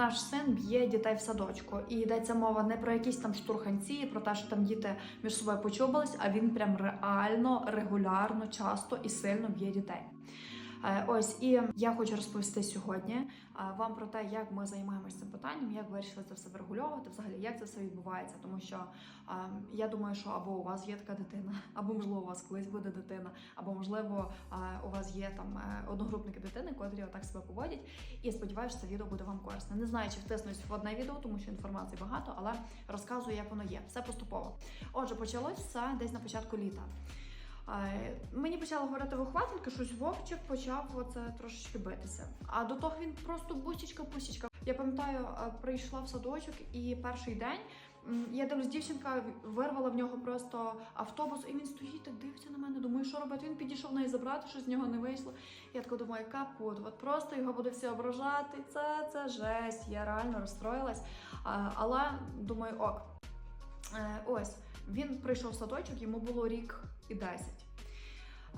наш син б'є дітей в садочку, і йдеться мова не про якісь там штурханці, про те, що там діти між собою почубались, а він прям реально, регулярно, часто і сильно б'є дітей. Е, Ось і я хочу розповісти сьогодні е, вам про те, як ми займаємося цим питанням, як вирішили це все врегульовувати, взагалі як це все відбувається. Тому що е, я думаю, що або у вас є така дитина, або можливо у вас колись буде дитина, або можливо у вас є там одногрупники дитини, котрі отак себе поводять. І сподіваюся, це відео буде вам корисне. Не знаю, чи втиснусь в одне відео, тому що інформації багато, але розказую, як воно є. Все поступово. Отже, почалось все десь на початку літа. Мені почала говорити вихователька, щось Вовчик почав оце трошечки битися. А до того він просто бусічка-бусічка. Я пам'ятаю, е, прийшла в садочок і перший день я дивлюсь, дівчинка вирвала в нього просто автобус, і він стоїть так дивиться на мене. Думаю, що робити? Він підійшов неї забрати, що з нього не вийшло. Я така думаю, капут, от просто його буде всі ображати. Це, це жесть. Я реально розстроїлась. Але думаю, ок. Е, Ось він прийшов в садочок, йому було рік і 10.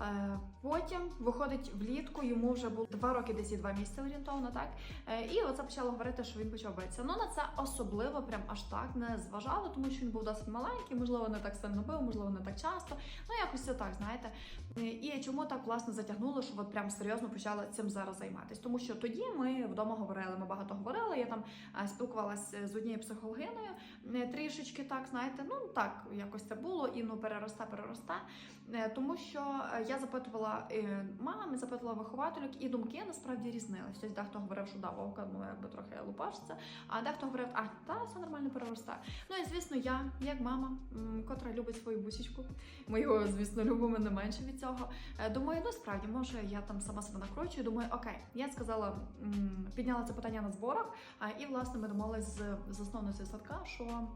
Е, Потім виходить влітку, йому вже було два роки, десь і два місяці орієнтовно, так Е, і оце почало говорити, що він почав битися. Ну на це особливо прям аж так не зважало, тому що він був досить маленький, можливо, не так сильно бив, можливо, не так часто. Ну якось це так, знаєте. Е, І чому так власне затягнуло, що от прям серйозно почала цим зараз займатися? Тому що тоді ми вдома говорили, ми багато говорили. Я там спілкувалася з однією психологиною трішечки, так знаєте, ну так якось це було, і ну переросте, переросте. Тому що я запитувала е, мами, запитувала вихователів, і думки насправді різнились. Тобто дехто говорив, що да, вовка, ну якби трохи лупашиться, а дехто говорив, а та все нормально переросте. Ну і звісно, я, як мама, котра любить свою бусічку, ми його, звісно, любимо не менше від цього. Е, Думаю, ну справді, може, я там сама себе накручую. Думаю, окей, я сказала, підняла це питання на зборах, і власне ми домовились з засновницею садка, що.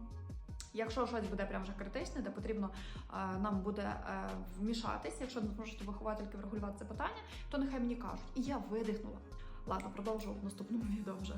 Якщо щось буде прям вже критичне, де потрібно е, нам буде е, вмішатись, якщо не зможуть виховательки врегулювати це питання, то нехай мені кажуть. І я видихнула. Ладно, продовжу в наступному відео вже.